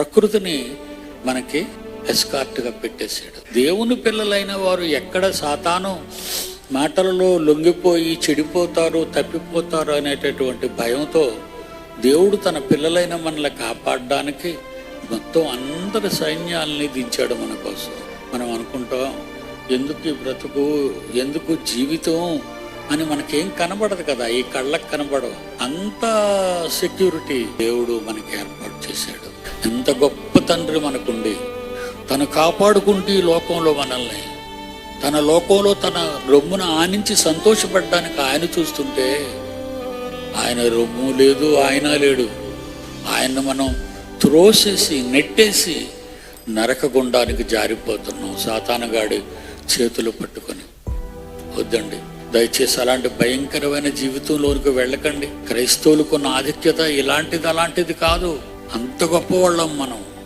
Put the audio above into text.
ప్రకృతిని మనకి ఎస్కార్ట్గా పెట్టేశాడు. దేవుని పిల్లలైన వారు ఎక్కడ సాతాను మాటలలో లొంగిపోయి చెడిపోతారు తప్పిపోతారు అనేటటువంటి భయంతో దేవుడు తన పిల్లలైన మనల్ని కాపాడడానికి మొత్తం అందరి సైన్యాలని దించాడు మన కోసం. మనం అనుకుంటాం ఎందుకు బ్రతుకు? ఎందుకు జీవితం అని మనకేం కనబడదు కదా ఈ కళ్ళకు కనబడవు. అంత సెక్యూరిటీ దేవుడు మనకి ఏర్పాటు చేశాడు. ఎంత గొప్ప తండ్రి మనకుండి. తను కాపాడుకుంటూ ఈ లోకంలో మనల్ని తన లోకంలో తన రొమ్మున ఆనించి సంతోషపడడానికి ఆయన చూస్తుంటే ఆయన రొమ్ము లేదు ఆయన లేడు. ఆయన మనం త్రోసేసి నెట్టేసి నరకగుండానికి జారిపోతున్నాం. సాతానగాడి చేతులు పట్టుకొని. వద్దండి. దయచేసి అలాంటి భయంకరమైన జీవితంలోనికి వెళ్ళకండి. క్రైస్తవులకు ఉన్న ఆధిక్యత ఇలాంటిది అలాంటిది కాదు. అంత గొప్పవాళ్ళం మనం.